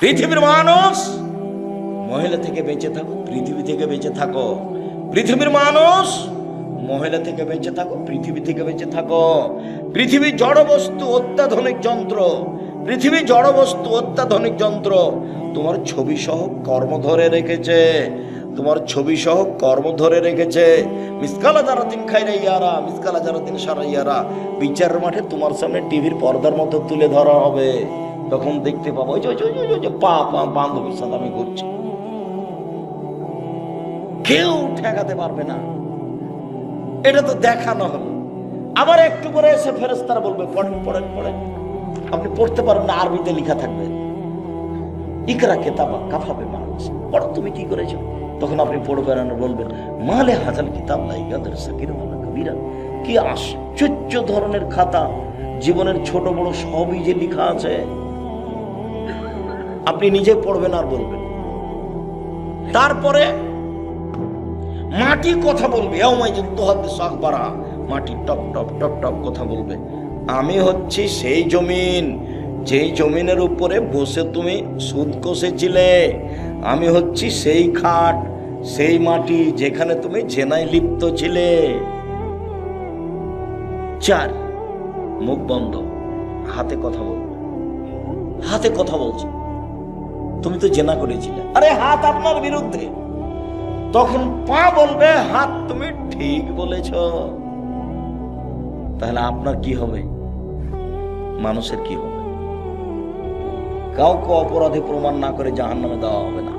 পৃথিবীর মানুষ, মহিলা থেকে বেঁচে থাকো, পৃথিবী থেকে বেঁচে থাকো। পৃথিবীর মানুষ, মহিলা থেকে বেঁচে থাকো, পৃথিবী থেকে বেঁচে থাকো। পৃথিবী জড় বস্তু, অত্যাধুনিক যন্ত্র। পৃথিবী জড় বস্তু, অত্যাধুনিক যন্ত্র। তোমার ছবি সহ কর্ম ধরে রেখেছে। তোমার ছবি সহ কর্ম ধরে রেখেছে। মিসকালা যারা তিন খাইরে ইয়ারা মিসকালা যারা তিন সারা ইয়ারা। বিচারের মাঠে তোমার সামনে টিভির পর্দার মতো তুলে ধরা হবে। তখন দেখতে পাবো পা পা, বান্ধবীর সাথে আমি ঘুরছি। কেউ ঠেকাতে পারবে না। এটা তো দেখানো হলো। আবার একটু পরে এসে ফেরেস্তারা বলবে, পড়েন পড়েন পড়েন। আপনি পড়তে পারবেন না, আরবিতে লেখা থাকবে। ইকরা কেতাবা কাফাবে মানুষ পড়ো, তুমি কি করেছ? তখন আপনি পড়বেন আর বলবেন, মালে হাজাল কিতাব লাইগাদের সাকির মালা কবিরা। কি আশ্চর্য ধরনের খাতা। জীবনের ছোট বড় সবই যে লেখা আছে। আপনি নিজে পড়বেন আর বলবেন। তারপরে মাটি কথা বলবে। মাটি টপ টপ টপ টপ কথা বলবে। আমি হচ্ছি সেই জমিন, যেই জমিনের উপরে বসে তুমি সুদ কষেছিলে। আমি হচ্ছি সেই খাট, সেই মাটি যেখানে তুমি জেনায় লিপ্ত ছিলে। চার, মুখ বন্ধ। হাতে কথা বলবে হাতে কথা বলছো। তুমি তো জেনা করেছিলে। আরে হাত আপনার বিরুদ্ধে। তখন পা বলবে, হাত তুমি ঠিক বলেছ। তাহলে আপনার কি হবে? মানুষের কি হবে? কাউকে অপরাধী প্রমাণ না করে জাহান নামে দেওয়া হবে না।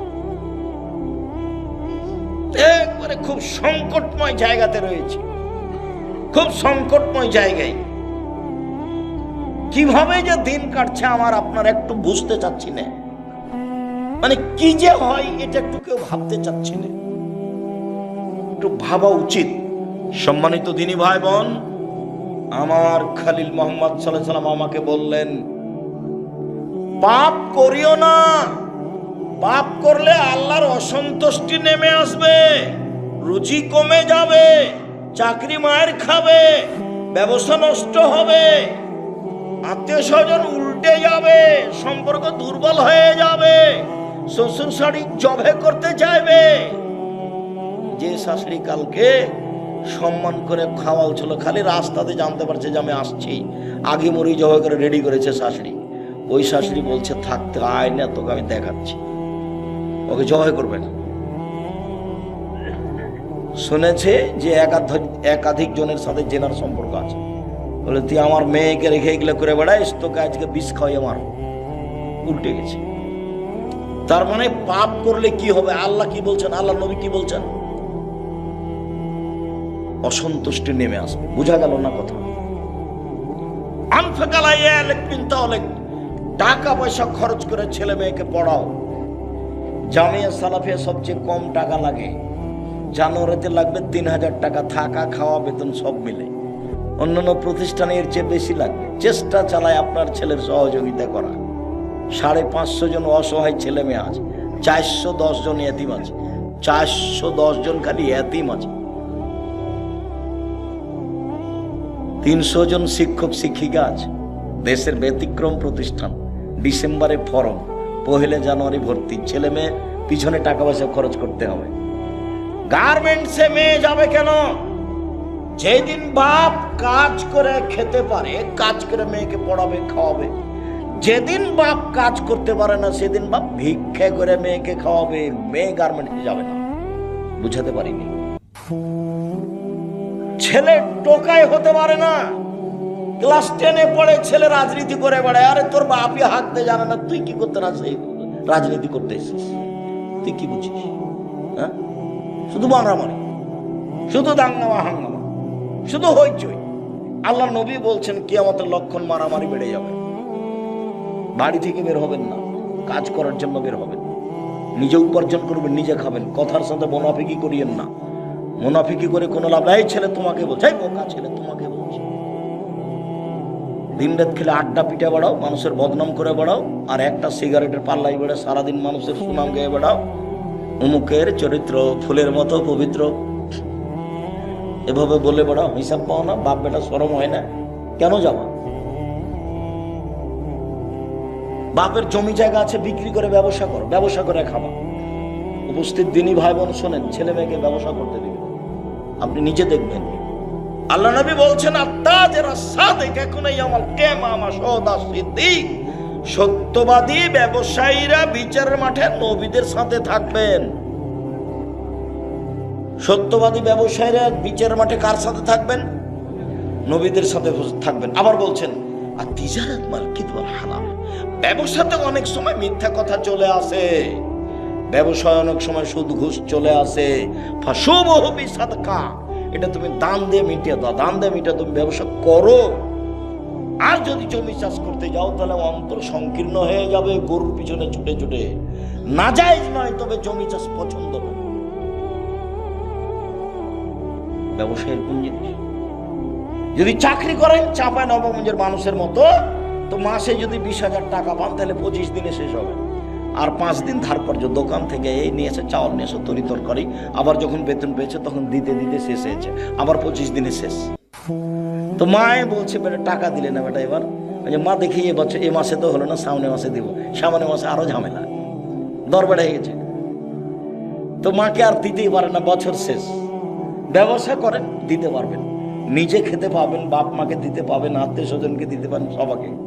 একবারে খুব সংকটময় জায়গাতে রয়েছে। খুব সংকটময় জায়গায়। কীভাবে যে দিন কাটছে আমার আপনার একটু বুঝতে চাচ্ছি না। মানে কি যে হয় এটা একটু কেউ ভাবতে চাচ্ছি না। একটু ভাবা উচিত। সম্মানিত দিনী ভাই বোন আমার খালিল মোহাম্মদ সাল্লাম আমাকে বললেন পাপ করিও না। পাপ করলে আল্লাহর অসন্তুষ্টি নেমে আসবে রুচি কমে যাবে, চাকরি মায়ের খাবে, ব্যবসা নষ্ট হবে, আত্মীয় স্বজন উল্টে যাবে, সম্পর্ক দুর্বল হয়ে যাবে শ্বশুর শাড়ি জবে করতে চাইবে। যে শাশুড়ি কালকে সম্মান করে খাওয়াল ছিল খালি রাস্তাতে জানতে পারছে যে আমি আসছি। আগে মরি জবে করে রেডি করেছে শাশুড়ি। ওই শাশুড়ি বলছে থাকতে আয় না, তোকে আমি দেখাচ্ছি। ওকে জয় করবে না। শুনেছে যে একাধিক জনের সাথে জেনার সম্পর্ক আছে। বলে, তুই আমার মেয়েকে রেখে এগুলো করে বেড়াইস, তোকে আজকে বিষ খাওয়াই আমার উল্টে গেছে। তার মানে পাপ করলে কি হবে? আল্লাহ কি বলছেন? আল্লাহ নবী কি বলছেন? অসন্তুষ্টি নেমে আসবে। বোঝা গেল না কথা? টাকা পয়সা খরচ করে ছেলে মেয়েকে পড়াও। জামিয়া সালাফিয়া সবচেয়ে কম টাকা লাগে। জানুয়ারিতে লাগবে তিন হাজার টাকা। থাকা, খাওয়া, বেতন সব মিলে। অন্যান্য প্রতিষ্ঠানের চেয়ে বেশি লাগবে। চেষ্টা চালায় আপনার ছেলের সহযোগিতা করা। সাড়ে পাঁচশো জন অসহায় ছেলে মেয়ে আছে, চারশো দশ জন এতিম আছে, চারশো দশ জন খালি এতিম আছে। তিনশো জন শিক্ষক শিক্ষিকা আছে, দেশের ব্যতিক্রম প্রতিষ্ঠান, ডিসেম্বরে ফরম, পহেলে জানুয়ারি ভর্তি, ছেলে মেয়ে পিছনে টাকা পয়সা খরচ করতে হবে। গার্মেন্টসে মেয়ে যাবে কেন? যেদিন বাপ কাজ করে খেতে পারে, কাজ করে মেয়েকে পড়াবে, খাওয়াবে। যেদিন বাপ কাজ করতে পারে না, সেদিন বাপ ভিক্ষে করে মেয়েকে খাওয়াবে, মেয়ে গার্মেন্টসে যাবে না। বুঝাতে পারিনি। ছেলে টোকাই হতে পারে না। ক্লাস টেনে পড়ে ছেলে রাজনীতি করে বেড়ায়। আরে তোর বাপই হাঁকতে জানে না, তুই কি করতে রাজনীতি করতে এসেছিস? তুই কি বুঝিস? হ্যাঁ? শুধু মারামারি, শুধু দাঙ্গামা, হাঙ্গামা, শুধু হইচই। আল্লাহ নবী বলছেন কি আমাদের লক্ষণ মারামারি বেড়ে যাবে। বাড়ি থেকে বের হবেন না। কাজ করার জন্য বের হবেন। নিজে উপার্জন করবেন, নিজে খাবেন। কথার সাথে মোনাফিকি করিয়েন না। মোনাফিকি করে কোনো লাভ নাই। ছেলে তোমাকে বলছে, এই বোকা ছেলে তোমাকে বলছে। দিন রাত খেলে আড্ডা পিঠে বাড়াও, মানুষের বদনাম করে বেড়াও, আর একটা সিগারেটের পাল্লাই বেড়ে সারাদিন মানুষের সুনাম গেয়ে বেড়াও। অমুকের চরিত্র ফুলের মতো পবিত্র। এভাবে বলে বেড়াও, হিসাব পাও না বাপ বেটা সরম হয় না। কেন যাওয়া বাপের জমি জায়গা আছে, বিক্রি করে ব্যবসা করো, ব্যবসা করে খাবা উপস্থিত দিনই ভাই বোন শোনেন, ছেলে মেয়েকে ব্যবসা করতে দিবেন আপনি নিজে দেখবেন। আল্লাহ নবী বলছেন আত্মাজেরা সাদেক, এখনই আমার কেমা, আমার সদা সিদ্দিক সত্যবাদী ব্যবসায়ীরা বিচারের মাঠে নবীদের সাথে থাকবেন। সত্যবাদী ব্যবসায়ীরা বিচারের মাঠে কার সাথে থাকবেন? নবীদের সাথে থাকবেন। আবার বলছেন, আর তিজারাত মার্কিত হালাল? ব্যবসাতে অনেক সময় মিথ্যা কথা চলে আসে। ব্যবসায় অনেক সময় সুদ ঘুষ চলে আসে। এটা তুমি দান দিয়ে মিটিয়ে দাও, দান দিয়ে মিটিয়ে তুমি ব্যবসা করো। আর যদি জমি চাষ করতে যাও, তাহলে অন্তর সংকীর্ণ হয়ে যাবে, গরুর পিছনে ছুটে ছুটে। না যায় নয়, তবে জমি চাষ পছন্দ নয়। ব্যবসায়ের কোন জিনিস? যদি চাকরি করেন, চাপায় নবগঞ্জের মানুষের মতো তো মাসে যদি বিশ হাজার টাকা পান তাহলে পঁচিশ দিনে শেষ হবে। আর পাঁচ দিন ধার পর্য দোকান থেকে এই নিয়ে এসে চাউল নিয়ে এসে তরি তরকারি আবার যখন বেতন পেয়েছে তখন দিতে দিতে শেষ হয়েছে। আবার পঁচিশ দিনে শেষ। তো মায়ে বলছে বেটা টাকা দিলে না বেটা এবার। বলছে, মা দেখি এ বছর এ মাসে তো হলো না সামনে মাসে দিব। সামনে মাসে আরও ঝামেলা। দর বেড়ে গেছে। তো মাকে আর দিতেই পারে না বছর শেষ। ব্যবসা করেন দিতে পারবেন। নিজে খেতে পাবেন বাপ মাকে দিতে পাবেন আত্মীয় স্বজনকে দিতে পারেন সবাকে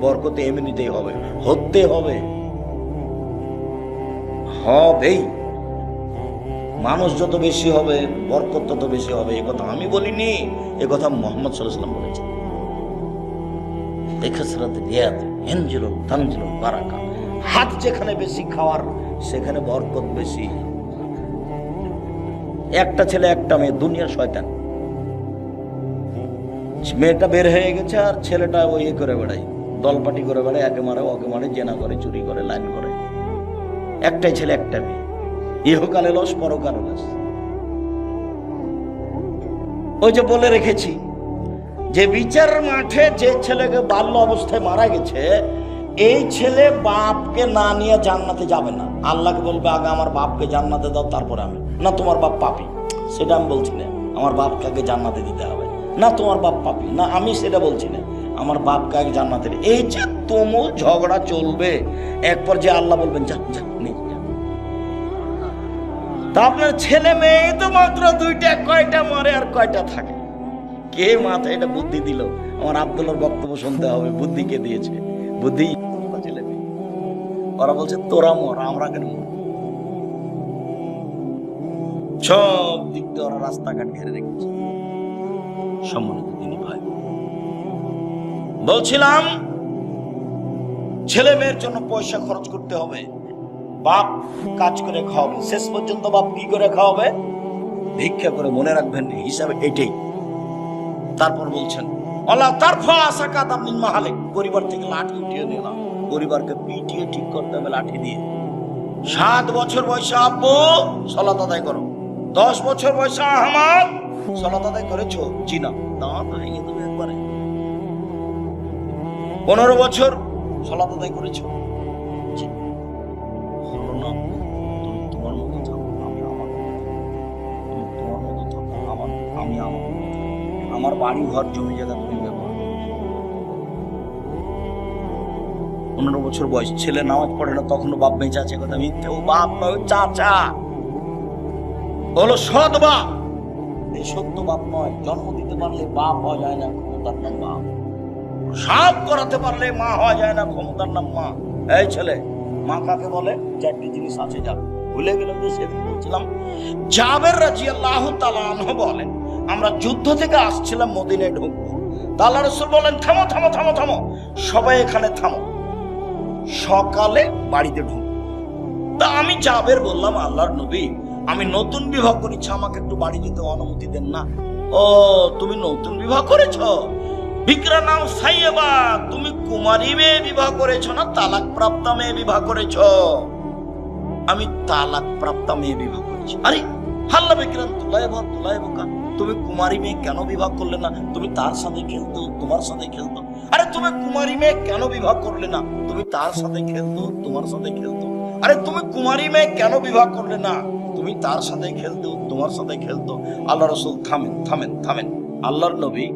বরকতে এমনিতেই হবে, হতে হবে। হবেই। মানুষ যত বেশি হবে, বরকত তত বেশি হবে, এ কথা আমি বলিনি, এ কথা মোহাম্মদ সাল্লাম বলেছেন। হাত যেখানে বেশি খাওয়ার, সেখানে বরকত বেশি। একটা ছেলে, একটা মেয়ে দুনিয়ার শয়তান। মেয়েটা বের হয়ে গেছে আর ছেলেটা ওই করে বেড়ায়। দলপাটি করে বেড়ায়, একে মারে, ওকে মারে, জেনা করে, চুরি করে, লাইন করে। একটাই ছেলে, একটা মেয়ে। ইহকালে লস, পরকালে লস। ওই যে বলে রেখেছি, যে বিচার মাঠে যে ছেলেকে বাল্য অবস্থায় মারা গেছে, এই ছেলে বাপকে না নিয়ে জান্নাতে যাবে না। আল্লাহকে বলবে, আগে আমার বাপকে জান্নাতে দাও, তারপরে আমি। না, তোমার বাপ পাপি। সেটা আমি বলছি না। আমার বাপকে আগে জান্নাতে দিতে হবে। না, তোমার বাপ পাপি। না, আমি সেটা বলছি না। আমার বাপ আগে জান্নাতে দি- এই যে তুমুল ঝগড়া চলবে। এক পর্যায়ে আল্লাহ বলবেন, যা যা তা আপনার ছেলে মেয়ে তো মাত্র দুইটা, কয়টা মরে আর কয়টা থাকে? কে মাথায় এটা বুদ্ধি দিল? আমার আব্দুল্লার বক্তব্য শুনতে হবে। বুদ্ধি কে দিয়েছে? বুদ্ধি ছেলে মেয়ে। ওরা বলছে, তোরা মর, আমরা কেন সব দিক দিয়ে ওরা রাস্তাঘাট ঘেরে রেখেছে। সম্মানিত তিনি ভাই বলছিলাম, ছেলে মেয়ের জন্য পয়সা খরচ করতে হবে। বাপ কাজ করে খাওয়াবে, শেষ পর্যন্ত বাপ কি করে খাওয়াবে? ভিক্ষা করে মনে রাখবেন, হিসাবে এটাই। তারপর বলছেন, আল্লাহ আশা মাহালে পরিবার থেকে লাঠি উঠিয়ে নিলাম। পরিবারকে পিটিয়ে ঠিক করতে হবে, লাঠি দিয়ে। সাত বছর বয়সে, আব্বু, সলাত আদায় করো। দশ বছর বয়সে, আহমাদ, সলাত আদায় করেছ? দাঁত ভেঙে একবারে। পনেরো বছর সলাত আদায় করেছ। হলো না তুমি তোমার মতো থাকো আমি আমার তুমি তোমার মতো থাকো আমার আমি আমার আমার বাড়ি ঘর জমি জায়গা তুমি ব্যবহার পনেরো বছর বয়স ছেলে নামাজ পড়ে না তখনও বাপ বেঁচে আছে কথা মিথ্যে। ও বাপ নয় চাচা। হলো সৎ বাপ। এই সত্য বাপ নয় জন্ম দিতে পারলে বাপ হওয়া যায় না ক্ষমতার নাম বাপ। সব করাতে পারলে মা হওয়া যায় না, ক্ষমতার নাম মা। এই ছেলে, মা কাকে বলে? চারটি জিনিস আছে যা ভুলে গেলাম যে সেদিন বলছিলাম। জাবের রাজি আল্লাহ তালাহ বলেন, আমরা যুদ্ধ থেকে আসছিলাম মদিনে ঢুকবো। তাল্লা রসুল বলেন, থামো থামো থামো থামো। সবাই এখানে থামো। সকালে বাড়িতে ঢুক। তা আমি জাবের বললাম, আল্লাহর নবী, আমি নতুন বিবাহ করেছি, আমাকে একটু বাড়ি যেতে অনুমতি দেন না। ও, তুমি নতুন বিবাহ করেছ? বিক্রা নাম সাইয়েবা, তুমি কুমারী মেয়ে বিবাহ করেছ না তালাক প্রাপ্ত মেয়ে বিবাহ করেছ? আমি তালাক প্রাপ্ত মেয়ে বিবাহ করেছি। আরে, হাল্লা বিক্রান বা তুলাই বোকা। তুমি কুমারী মেয়ে কেন বিবাহ করলে না? তুমি তার সাথে খেলতো, তোমার সাথে খেলতো। আরে, তুমি কুমারী মেয়ে কেন বিবাহ করলে না? তুমি তার সাথে খেলতো, তোমার সাথে খেলতো। আরে, তুমি কুমারী মেয়ে কেন বিবাহ করলে না? তুমি তার সাথে খেলতো, তোমার সাথে খেলতো। আল্লাহ রসুল থামেন থামেন থামেন। আল্লাহর নবী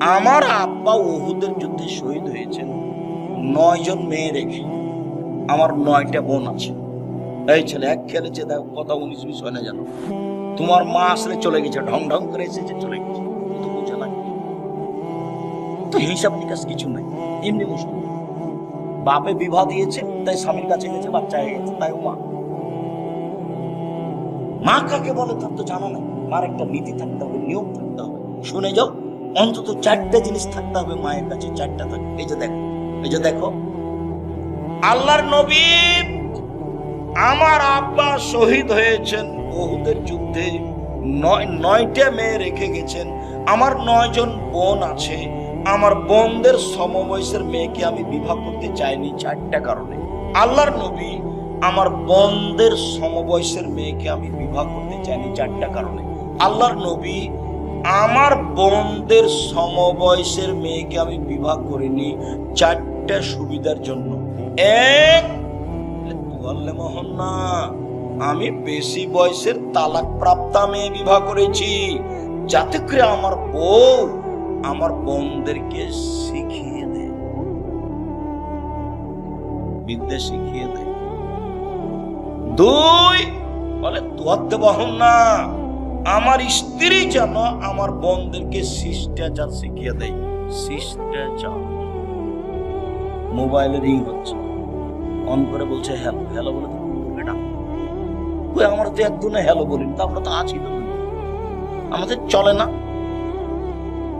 আমার আব্বা ওহুদের যুদ্ধে শহীদ হয়েছেন। নয় জন মেয়ে রেখে আমার নয়টা বোন আছে। এই ছেলে, এক খেলেছে দেখো কথা উনিশ বিশ হয় না জানো? তোমার মা আসলে চলে গেছে, ঢং ঢং করে এসেছে, চলে গেছে। তো বুঝে না। তো হিসাব নিকাশ কিছু নাই। এমনি মুশকিল বাপে বিবাহ দিয়েছে, তাই স্বামীর কাছে গেছে, বাচ্চা হয়ে গেছে, তাই মা। মা কাকে বলে তার তো জানা নাই মার একটা নীতি থাকতে হবে, নিয়ম থাকতে হবে। শুনে যাও। অন্তত চারটা জিনিস থাকতে হবে মায়ের কাছে, চারটা থাকবে। এই যে দেখো, এই যে দেখো। আল্লাহর নবী আমার আব্বা শহীদ হয়েছেন, বহুদের যুদ্ধে নয়, নয়টা মেয়ে রেখে গেছেন। আমার নয়জন বোন আছে, আমার বোনদের সমবয়সের মেয়েকে আমি বিবাহ করতে চাইনি চারটা কারণে। আল্লাহর নবী আমার বোনদের সমবয়সের মেয়েকে আমি বিবাহ করতে চাইনি চারটা কারণে। আল্লাহর নবী আমার বোনদের সমবয়সের মেয়েকে আমি বিবাহ করিনি চারটা সুবিধার জন্য। এক মোহন না, আমি বেশি বয়সের তালাক প্রাপ্তা মেয়ে বিবাহ করেছি, যাতে করে আমার বউ আমার বোনদেরকে শিখিয়ে দেয়। বিদ্যা শিখিয়ে দেয়। দুই, বলে তোয়াতে বহন না আমার স্ত্রী যেন আমার বোনদেরকে শিষ্টাচার শিখিয়ে দেয়। শিষ্টাচার। মোবাইলে রিং হচ্ছে। অন করে বলছে, হ্যালো হ্যালো বলে তো এটা কই, আমরা তো একদিনে হ্যালো বলিনি তা আমরা তো আছি তো আমাদের চলে না?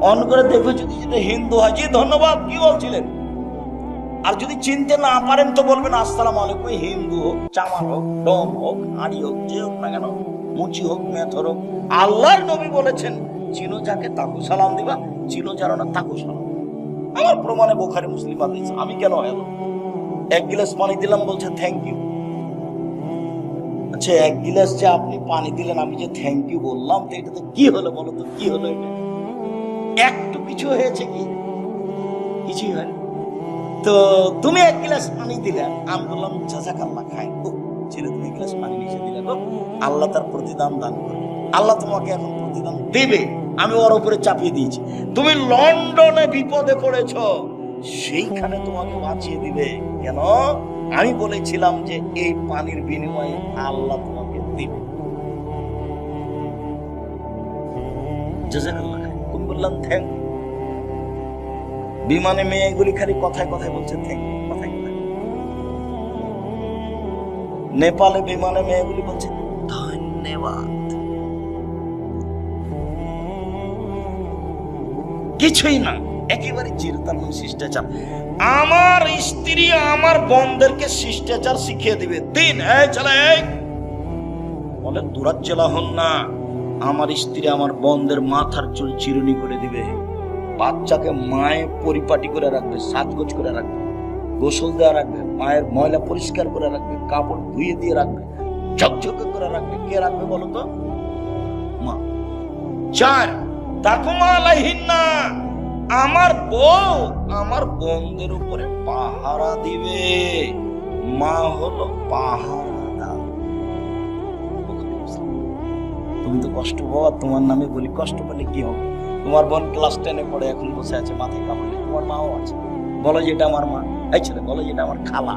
অন করে দেখবে যদি যেটা হিন্দু হয়, জি, ধন্যবাদ, কি বলছিলেন? আর যদি চিনতে না পারেন তো বলবেন, আসসালাম আলাইকুম, হিন্দু হোক চামার হোক, ডম হোক, হাড়ি হোক, যে হোক না কেন। হোক আল্লাহর নবী বলেছেন যাকে তাকু সালাম দিবা না তাকু সালাম। আমার প্রমাণে বোখারি মুসলিম আমি কেন হ্যালো এক গিলাস পানি দিলাম, বলছে থ্যাংক ইউ আচ্ছা এক গিলাস যে আপনি পানি দিলেন, আমি যে থ্যাংক ইউ বললাম, তো কি হলো বলো তো? কি হলো এটা? একটু কিছু হয়েছে কি? কিছুই হয়নি। তো তুমি এক গ্লাস পানি দিলে, আমি বললাম জাজাক আল্লাহ খাই ছেলে তুমি এক গ্লাস পানি নিচে দিলে। আল্লাহ তার প্রতিদান দান করে। আল্লাহ তোমাকে এখন প্রতিদান দেবে। আমি ওর উপরে চাপিয়ে দিয়েছি। তুমি লন্ডনে বিপদে পড়েছ। সেইখানে তোমাকে বাঁচিয়ে দিবে। কেন? আমি বলেছিলাম যে এই পানির বিনিময়ে আল্লাহ তোমাকে দিবে। বললাম, থ্যাংক বিমানে মেয়েগুলি খালি কথায় কথায় বলছে, থ্যাংক নেপালে বিমানে মেয়েগুলি বলছে। ধন্যবাদ। কিছুই না একেবারে চিরতার নাম শিষ্টাচার। আমার স্ত্রী আমার বন্ধেরকে শিষ্টাচার শিখিয়ে দিবে। দিন এই চলে। বলে দুরাজ্জেলা হন না। আমার স্ত্রী আমার বন্ধের মাথার চুল চিরুনি করে দিবে। বাচ্চাকে মায়ে পরিপাটি করে রাখবে সাজগোজ করে রাখবে গোসল দেওয়া রাখবে মায়ের ময়লা পরিষ্কার করে রাখবে, কাপড় ধুয়ে দিয়ে রাখবে, ঝকঝকে করে রাখবে। কে রাখবে বলো তো? মা। চার তাকুমা আমার বউ আমার বোনদের উপরে পাহারা দিবে। মা হলো পাহারা তুমি তো কষ্ট পাওয়া তোমার নামে বলি কষ্ট পেলে কি হবে? তোমার বোন ক্লাস টেনে পড়ে, এখন বসে আছে, মাথায় কাপড় তোমার মাও আছে। বলো যেটা আমার মা। এই ছেলে, বলো যেটা আমার খালা।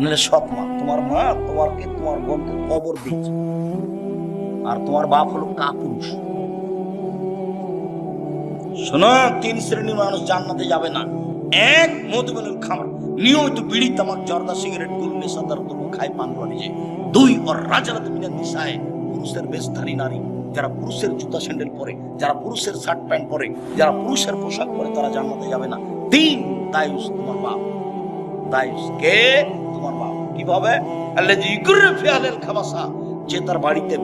নাহলে সৎ মা, তোমার মা তোমারকে তোমার বোনকে কবর দিচ্ছে আর তোমার বাপ হলো কাপুরুষ। শোনো, তিন শ্রেণির মানুষ জান্নাতে যাবে না। এক খামার। নিয়মিত বিড়ি, তামাক, জর্দা, সিগারেট গুল নেশা তার দ্রব্য খায় পান করে যে দুই, ওর রাজারাতে নিশায় পুরুষের বেশধারী নারী। যারা পুরুষের জুতা স্যান্ডেল পরে, যারা পুরুষের শার্ট প্যান্ট পরে, যারা পুরুষের পোশাক পরে, তারা জান্নাতে যাবে না। তিন দায়ুস তোমার বাপ। দায়ুস কে? তোমার বাপ। কীভাবে? খাবাসা। যে তার বাড়িতে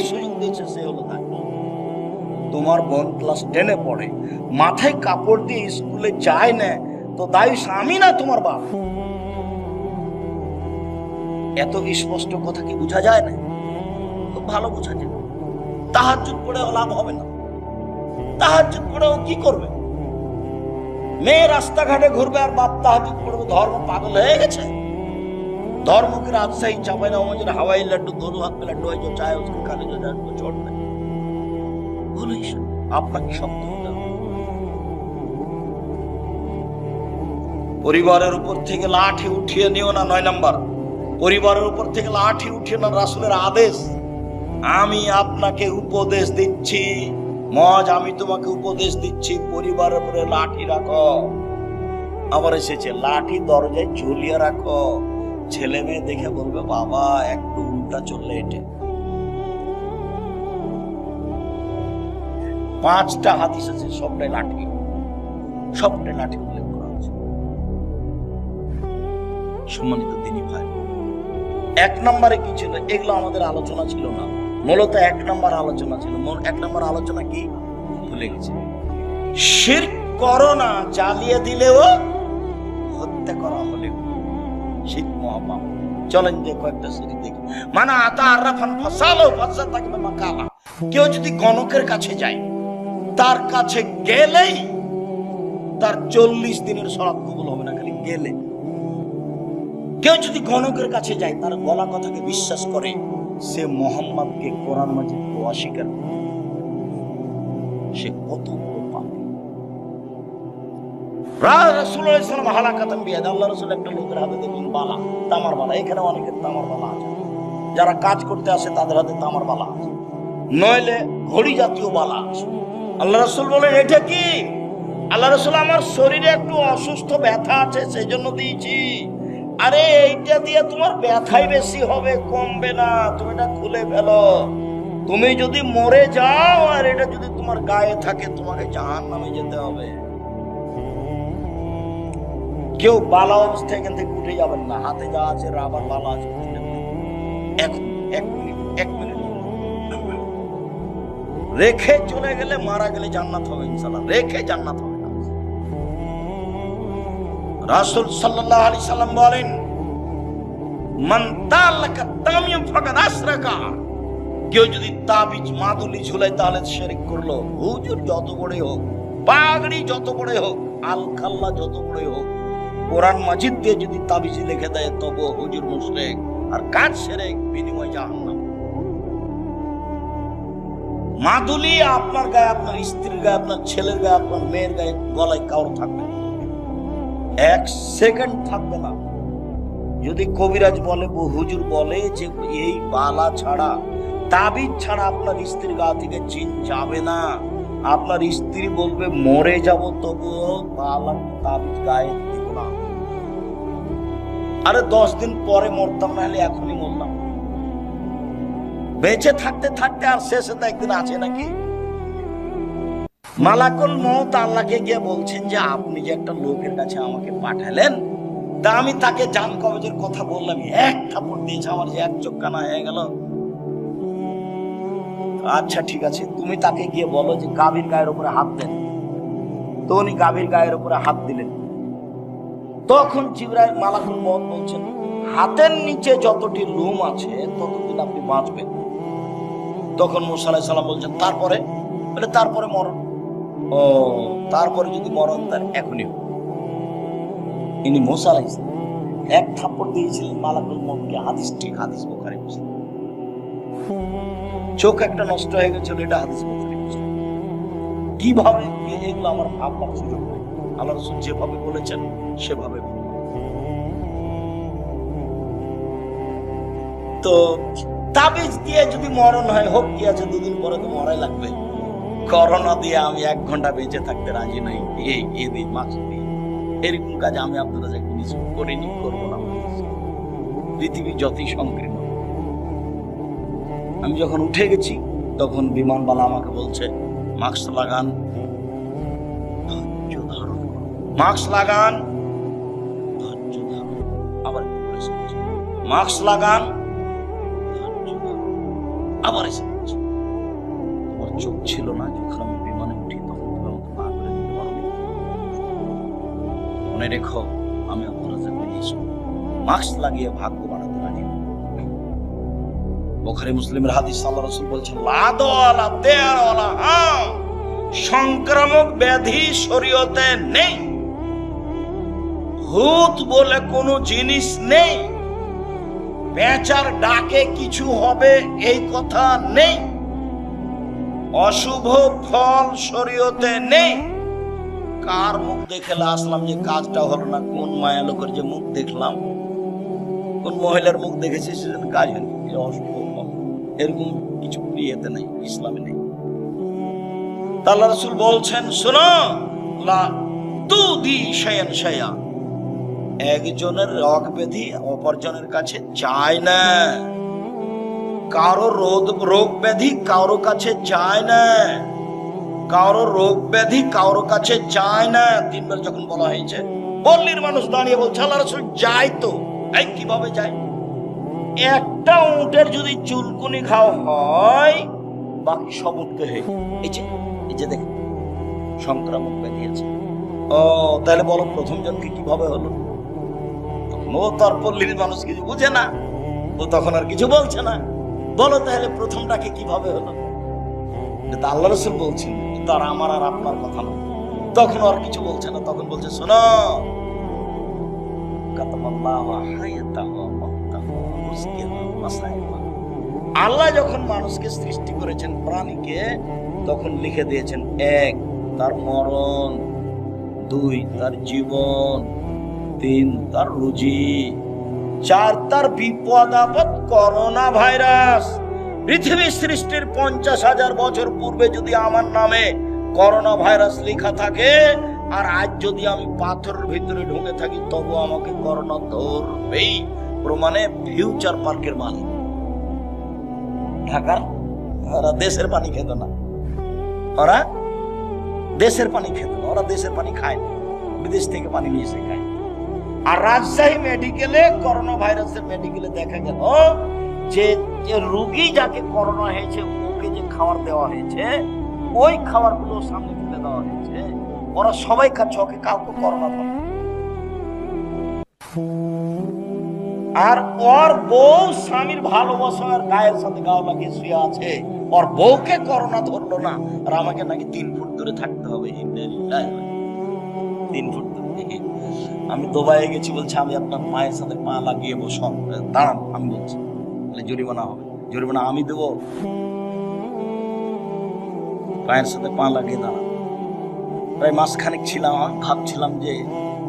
সুযোগ দিয়েছে, সে হলো দায়ুস। তোমার বোন ক্লাস টেনে পড়ে, মাথায় কাপড় দিয়ে স্কুলে যায় না, তো দায়ী আমি না তোমার বাপ? এত স্পষ্ট কথা কি বোঝা যায় না? খুব ভালো বোঝা যায়। তাহার যুগ পড়েও লাভ হবে না। তাহার যুগ পড়েও কি করবে? মেয়ে রাস্তাঘাটে ঘুরবে আর বাপ তাহাজুদ পড়বে ধর্ম পাগল হয়ে গেছে धर्म की राजशाही चापे ना मुझे हवाई लड्डू दोनों हाथ में लड्डू है जो चाहे उसको खाने जो जाए उसको छोड़ दे बोलो ईश्वर आपका কি শব্দ হলো পরিবারের উপর থেকে লাঠি উঠিয়ে নিও না নয় নাম্বার পরিবারের উপর থেকে লাঠি উঠিয়ে না রাসুলের আদেশ আমি আপনাকে উপদেশ দিচ্ছি মজ আমি তোমাকে উপদেশ দিচ্ছি, পরিবারের উপরে লাঠি রাখো। আবার এসেছে লাঠি দরজায় ঝুলিয়ে রাখো। ছেলে মেয়ে দেখে বলবে, বাবা, একটু উল্টা চললে এটে। পাঁচটা হাদিস আছে সবটাই লাঠি। সবটাই লাঠি উল্লেখ করা আছে। সম্মানিত দিনী ভাই, এক নম্বরে কি ছিল? এগুলো আমাদের আলোচনা ছিল না। মূলত এক নম্বর আলোচনা ছিল। এক নম্বর আলোচনা কি? ভুলে গেছে। শির করোনা জ্বালিয়ে দিলেও হত্যা করা হলেও শীত মহাপাপ। চলেন যে কয়েকটা সিঁড়ি দেখি। মানে আতা আরাফান ফাসালো ফাসা থাকবে মাকালা। কেউ যদি গণকের কাছে যায়, তার কাছে গেলেই তার চল্লিশ দিনের সরাত কবুল হবে না, খালি গেলে। কেউ যদি গণকের কাছে যায়, তার গলা কথাকে বিশ্বাস করে সে মোহাম্মদকে কোরআন মাজিদ অস্বীকার করে সে কত তামার বালা। এখানে অনেকের তামার বালা যারা কাজ করতে আসে, তাদের হাতে তামার বালা নইলে ঘড়ি জাতীয় বালা আল্লাহ রাসূল বলেন, এটা কি? আল্লাহ রাসূল, আমার শরীরে একটু অসুস্থ ব্যথা আছে সেই জন্য দিয়েছি। আরে, এইটা দিয়ে তোমার ব্যথাই বেশি হবে, কমবে না, তুমি এটা খুলে ফেলো। তুমি যদি মরে যাও, আর এটা যদি তোমার গায়ে থাকে, তোমাকে জাহান নামে যেতে হবে। কেউ বালা অবস্থায় এখান থেকে উঠে যাবেন না, হাতে যা আছে রাবার বালা আছে এক মিনিট রেখে চলে গেলে মারা গেলে জান্নাত হবে ইনশাল্লাহ রেখে জান্নাত হবে। রাসূল সাল্লাল্লাহু আলাইহি সাল্লাম বলেন কেউ আল মাজিদ দিয়ে যদি তাবিজ দেয় তবু হুজুর আর কাজ সেরে বিনিময় মাদুলি আপনার গায়ে, আপনার স্ত্রীর গায়ে, আপনার ছেলের গায়ে, আপনার মেয়ের গায়ে গলায় কাউর থাকবে। এক সেকেন্ড থাকবে না। যদি কবিরাজ বলে হুজুর বলে যে এই বালা ছাড়া, তাবিজ ছাড়া আপনার স্ত্রীর গা থেকে চিন যাবে না। আপনার স্ত্রী বলবে, মরে যাব, তবুও বালা তাবিজ গায়ে দিব না। আরে দশ দিন পরে মরতাম না হলে এখনই মরলাম। বেঁচে থাকতে থাকতে আর শেষে তো একদিন আছে নাকি? মালাকুল মৌত আল্লাহকে গিয়ে বলছেন যে, আপনি যে একটা লোকের কাছে আমাকে পাঠালেন, তা আমি তাকে জান কবজের কথা বললাম, এক থাপড় দিয়েছে, আমার যে এক চোখ কানা হয়ে গেল। আচ্ছা ঠিক আছে, তুমি তাকে গিয়ে বলো যে, গাভীর গায়ের উপরে হাত দেন। তো উনি গাভীর গায়ের উপরে হাত দিলেন। তখন জিব্রাইল মালাকুল মত বলছেন, হাতের নিচে যতটি লুম আছে, ততদিন আপনি বাঁচবেন। তখন মুসা সালাম বলছেন, তারপরে? বলে, তারপরে মরণ। ও, তারপরে যদি মরণ তার এখনই ইনি মোসা আলাইহিস সালাম। এক থাপ্পড় দিয়েছিলেন মালাকুল হাদিস ঠিক হাদিস বোখারি মুসলিম। চোখ একটা নষ্ট হয়ে গেছিল, এটা হাদিস বোখারি কীভাবে এগুলো আমার ভাববার আল্লাহ রসুল যেভাবে বলেছেন, সেভাবে তো তাবিজ দিয়ে যদি মরণ হয়, হোক আছে, দুদিন পরে তো মরাই লাগবে। করোনা দিয়ে আমি এক ঘণ্টা বেঁচে থাকতে রাজি নাই। এই এদিন মাছ দিয়ে এরকম কাজ আমি আপনারা যে কিছু করিনি, করব না। পৃথিবী যতই সংকীর্ণ আমি যখন উঠে গেছি, তখন বিমানবালা আমাকে বলছে, মাস্ক লাগান। মাস্ক লাগান। আবার। মাস্ক লাগান। আবার এসে তোমার চোখ ছিল না মনে রেখো, আমি অপরাধের বিদেশ মাস্ক লাগিয়ে ভাগ্য বাড়াতে নই। বোখারি মুসলিমের হাদিস, আল্লাহ রসুল বলছেন, লাদওয়ালা দেয়ারওয়ালা সংক্রামক ব্যাধি শরীয়তে নেই। ভূত বলে কোনো জিনিস নেই। পেঁচার ডাকে কিছু হবে, এই কথা নেই। অশুভ ফল শরীয়তে নেই। কার মুখ দেখে আসলাম যে কাজটা হলো না? কোন মায়া লোকের যে মুখ দেখলাম? কোন মহিলার মুখ দেখেছি সেজন্য কাজ হয়নি? এরকম কিছু ইয়েতে নেই, ইসলামে নেই। তা আল্লাহ রসুল বলছেন, শোনো শয়ন শয়া। একজনের রোগ ব্যাধি অপরজনের কাছে যায় না। কারও রোগ ব্যাধি কারও কাছে যায় না। কারও রোগ ব্যাধি কারও কাছে যায় না। তিনবার যখন বলা হয়েছে, পল্লীর মানুষ দাঁড়িয়ে বলছে, আল্লাহ রসুল যায় তো। এই কীভাবে যায় একটা উটের যদি চুলকুনি খাওয়া হয়, বাকি সব উঠতে হয় এই যে এই যে দেখেন, সংক্রামক ব্যাধি আছে। ও, তাহলে বলো, প্রথম জনকে কীভাবে হলো? ও, তার পল্লীর মানুষ কিছু বুঝে না। ও তখন আর কিছু বলছে না। বলো, তাহলে প্রথমটাকে কীভাবে হলো? আল্লাহ রসুল বলছেন। তার আমার আর আপনার কথা না তখন আর কিছু বলছে না, তখন বলছে, শোনো। আল্লাহ যখন মানুষকে সৃষ্টি করেছেন প্রাণীকে, তখন লিখে দিয়েছেন, এক, তার মরণ, দুই, তার জীবন, তিন, তার রুজি, চার, তার বিপদ আপদ করোনা ভাইরাস পৃথিবী সৃষ্টির পঞ্চাশ হাজার বছর পূর্বে যদি আমার নামে করোনা ভাইরাস লেখা থাকে, আর আজ যদি আমি পাথরের ভিতরে ঢুকে থাকি, তবু আমাকে করোনা ধরবেই। প্রমাণে ফিউচার পার্কের মালিক। ঢাকার? ওরা দেশের পানি খেত না। ওরা দেশের পানি খেত না। ওরা দেশের পানি খায় না। বিদেশ থেকে পানি নিয়ে এসে খায়। আর রাজশাহী মেডিকেলে করোনা ভাইরাসের মেডিকেলে দেখা গেল যে রুগী যাকে করোনা হয়েছে, ওকে যে খাবার দেওয়া হয়েছে, ওই খাবারগুলো সামনে ফেলে দেওয়া হয়েছে। ওরা সবাই খাচ্ছে ওকে কাউকে করোনা না। আর ওর বউ স্বামীর ভালোবাসার গায়ের সাথে গাও লাগিয়ে শুয়ে আছে। ওর বউকে করোনা ধরলো না। আর আমাকে নাকি তিন ফুট দূরে থাকতে হবে। তিন ফুট দূরে। আমি দুবাইয়ে গেছি বলছে, আমি আপনার পায়ের সাথে পা লাগিয়ে বসন। দাঁড়ান, আমি বলছি। তাহলে জরিমানা হবে। জরিমানা আমি দেবো। পায়ের সাথে পা লাগিয়ে দাঁড়ান প্রায় মাসখানেক ছিলাম ভাবছিলাম যে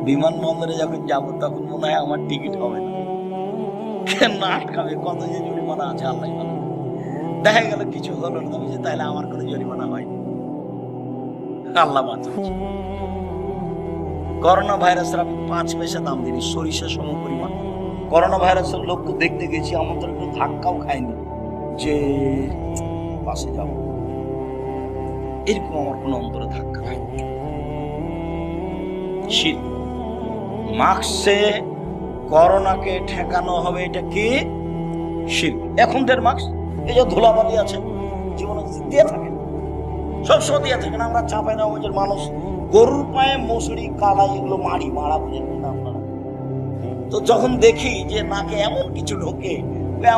বিমানবন্দরে যখন যাব তখন মনে হয় আমার টিকিট হবে না। কেন আটকাবে? কত যে জরিমানা আছে আল্লাহ ভালো। দেখা গেল কিছু হলো না যে তাহলে আমার কোনো জরিমানা হয়নি। আল্লাহ বাঁচাচ্ছে করোনা ভাইরাসের আমি পাঁচ পয়সা দাম দিই সরিষা সম পরিমাণ করোনা ভাইরাসের লোক তো দেখতে গেছি আমাদের একটু ধাক্কাও খায়নি যে বাসে যাব। এরকম আমার কোনো অন্তরে ধাক্কা খায়নি শীত মাস্কে করোনাকে ঠেকানো হবে, এটা কি? শীত এখন দের মাস্ক এই যে ধুলাবালি আছে, জীবনে দিয়ে থাকে সবসময় দিয়ে না, আমরা চাপাই না ওই মানুষ গরুর পায়ে মশুরি কালাই, এগুলো মাড়ি মারা আপনারা তো যখন দেখি যে নাকে এমন কিছু ঢোকে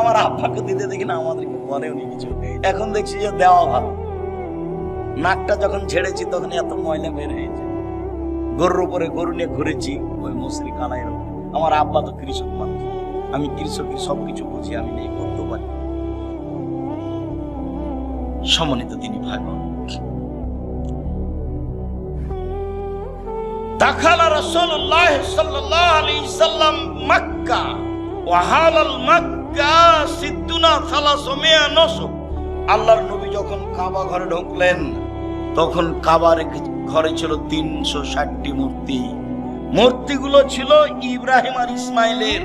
আমার আব্বাকে দিতে দেখি না, আমাদেরকে বলেও নি কিছু। এখন দেখছি যে দেওয়া ভালো। নাকটা যখন ছেড়েছি তখন এত ময়লা বের হয়েছে। গরুর উপরে গরু নিয়ে ঘুরেছি, ওই মশুরি উপরে। আমার আব্বা তো কৃষক মানুষ। আমি কৃষকের সবকিছু বুঝি, আমি নেই করতে পারি সম্মানিত তিনি ভাই নবী যখন ঢুকলেন, তখন কাবার ঘরে ছিল তিনশো ষাটটি মূর্তি। মূর্তিগুলো ছিল ইব্রাহিম আর ইসমাইলের।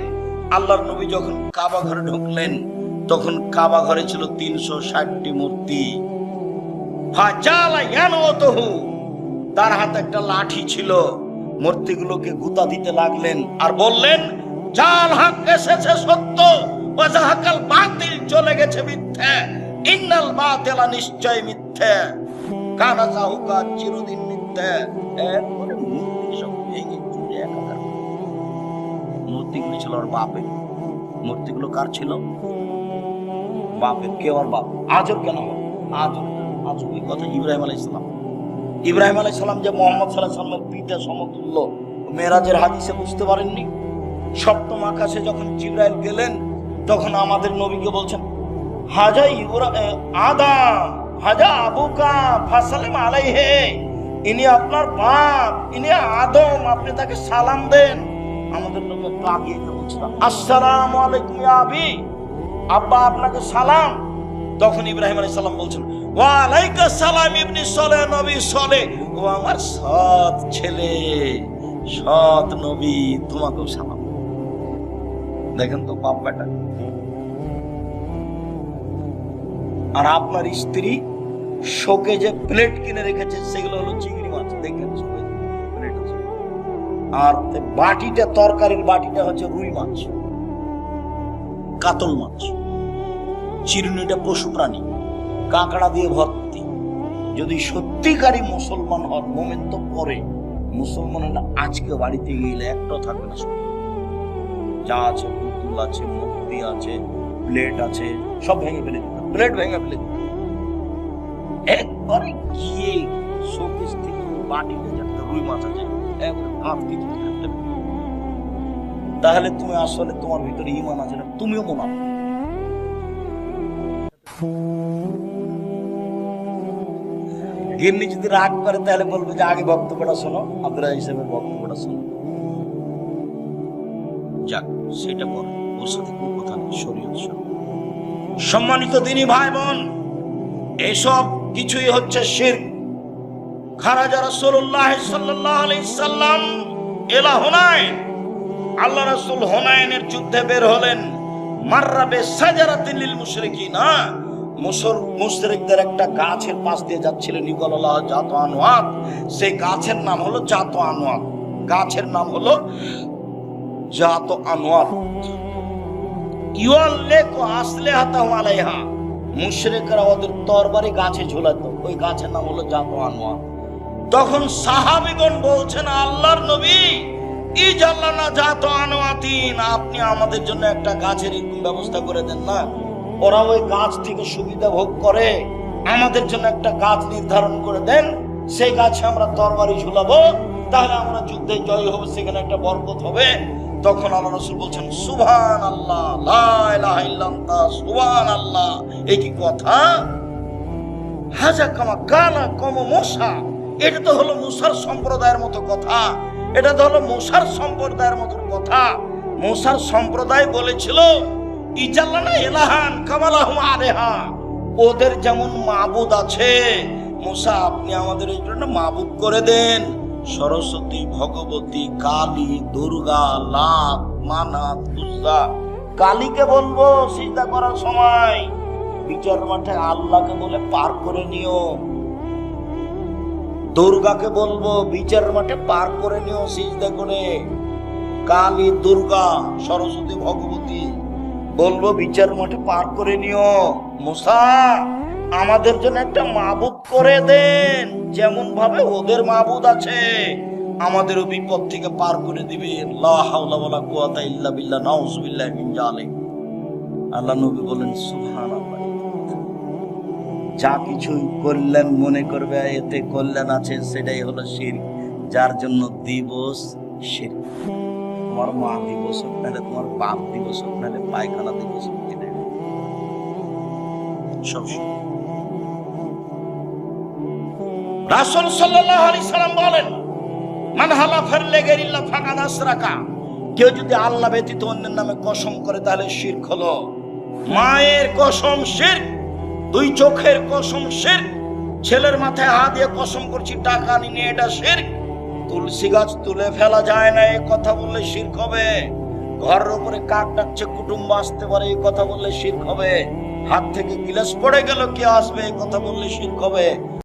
আল্লাহর নবী যখন কাবা ঘরে ঢুকলেন, তখন কাবা ঘরে ছিল তিনশো ষাটটি মূর্তি। তার হাতে একটা লাঠি ছিল। মূর্তিগুলোকে গুতা দিতে লাগলেন আর বললেন জাল হক এসেছে সত্য ও ওয়াজাহাকাল বাতিল চলে গেছে মিথ্যে, ইন্নাল বাতিলা নিশ্চয় মিথ্যে, কানা জাহুকা চিরদিন মিথ্যে। একবারে মূর্তি সব ছিল ওর বাপের। মূর্তিগুলো কার ছিল? বাপের। কে ওর বাপ? আজব কেন? আজব আজব এই কথা ইব্রাহিম আলাই সালাম। ইব্রাহিম আলাই সালাম যে মোহাম্মদ সাল্লাহ সাল্লামের পিতা সমতুল্য মেরাজের হাদিসে বুঝতে পারেননি? সপ্তম আকাশে যখন জিব্রাইল গেলেন, তখন আমাদের নবীকে বলছেন হাজা ইব্রা আদাম হাজা আবুকা ফাসালেম আলাইহে, ইনি আপনার বাপ, ইনি আদম, আপনি তাকে সালাম দেন। আমাদের লোক একটু গিয়ে বলছিলাম আসসালামু আলাইকুম আবি, আব্বা আপনাকে সালাম। তখন ইব্রাহিম আলাইহিস সালাম বলছেন ওয়া আলাইকা সালাম ইবনি সলে, নবী সলে। ও আমার সৎ ছেলে, সৎ নবী, তোমাকেও সালাম। দেখেন তো বাপ বেটা। আর আপনার স্ত্রী শোকে যে প্লেট কিনে রেখেছে, সেগুলো হলো চিংড়ি মাছ। দেখেন আর বাটিটা, তরকারির বাটিটা হচ্ছে রুই মাছ, কাতল মাছ। চিরুনিটা পশু প্রাণী। কাঁকড়া দিয়ে ভর্তি। যদি সত্যিকারী মুসলমান হন মোমেন তো পরে মুসলমান হলে আজকে বাড়িতে গেলে একটাও থাকবে না। যা আছে, পুতুল আছে, মূর্তি আছে প্লেট আছে, সব ভেঙে ফেলে দিত প্লেট ভেঙে ফেলে দিত একবারে গিয়ে শোকেস থেকে বাটিতে একটা রুই মাছ আছে, একবারে ভাত দিতে একটা তাহলে তুমি আসলে তোমার ভিতরে ইমান আছে না? তুমিও মনে গিন্নি যদি রাগ করে, তাহলে বলবে যে আগে বক্তব্যটা শোনো, আব্দুল্লাহ হিসেবের বক্তব্যটা শোনো। যাক, সেটা পর। ওর সাথে কোনো কথা নেই, শরীয়ত সম্মানিত দিনী ভাই বোন এসব কিছুই হচ্ছে শির খারাজা রাসূলুল্লাহ সাল্লাল্লাহু আলাইহি সাল্লাম এলা হুনাইন আল্লাহ রাসূল হুনাইনের যুদ্ধে বের হলেন। মাররাবে সাজারাতিন লিল মুশরিকিনা। মুসর মুশরিকদের একটা গাছের পাশ দিয়ে যাচ্ছিল নিকলাল্লাহ জাত আনোয়াত সেই গাছের নাম হলো জাত আনোয়াত গাছের নাম হলো জাত আনোয়াত ইউয়াল্লেকু আসলিহাতাহু আলাইহা। মুশরিকরা ওদের তরবারি গাছে ঝুলাতো। ওই গাছের নাম হলো জাত আনোয়াত তখন সাহাবিগণ বলছেন, আল্লাহর নবী, ইজাল্লানা জাত আনোয়াতিন আপনি আমাদের জন্য একটা গাছের ব্যবস্থা করে দেন না? ওরা ওই গাছ থেকে সুবিধা ভোগ করে। আমাদের জন্য একটা গাছ নির্ধারণ করে দেন। সেই গাছে আমরা তরবারি ঝুলাবো। তাহলে আমরা যুদ্ধে জয় হবে, সেখানে একটা বরকত হবে। তখন আল্লাহ রসুল বলছেন সুবহান আল্লাহ সুবহান আল্লাহ এই কি কথা? হাজা কামা কালা কম মশা এটা তো হলো মুসার সম্প্রদায়ের মতো কথা। এটা তো হলো মুসার সম্প্রদায়ের মতো কথা। মুসার সম্প্রদায় বলেছিল ওদের যেমন মাবুদ আছে, মুসা, আপনি আমাদের এই জন্য মাবুদ করে দেন। সরস্বতী, ভগবতী, কালী, দুর্গা লাভ মানাত উজ্জা কালীকে বলব সিজদা করার সময়। বিচার মাঠে আল্লাহকে বলে পার করে নিও। দুর্গাকে বলব, বিচার মাঠে পার করে নিও সিজদা করে। কালী, দুর্গা, সরস্বতী, ভগবতী বলব, বিচার মাঠে পার করে নিও। মুসা, আমাদের জন্য একটা মাবুদ করে দেন। যেমন ভাবে ওদের মাবুদ আছে, আমাদেরও বিপদ থেকে পার করে দিবে। আল্লাহ নবী বলেন, সুবহানাল্লাহ। যা কিছু কল্যাণ মনে করবে, এতে কল্যাণ আছে, সেটাই হলো শির যার জন্য দিবস শির তোমার মা দিবস নাহলে তোমার বাপ দিবস নাহলে পায়খানা দিবস শির। রাসূল বলেন কেউ যদি আল্লাহ ব্যতীত অন্যের নামে কসম করে, তাহলে শিরক হলো। মায়ের কসম শিরক, দুই চোখের কসম শিরক, ছেলের মাথায় হাত দিয়ে কসম করছি, টাকা নিয়ে এটা শিরক। তুলসী গাছ তুলে ফেলা যায় না এই কথা বললে শির হবে। ঘরের উপরে কাক ডাকছে, কুটুম্ব আসতে পারে এই কথা বললে শির হবে। হাত থেকে গিলাস পড়ে গেল, কে আসবে এই কথা বললে শির হবে।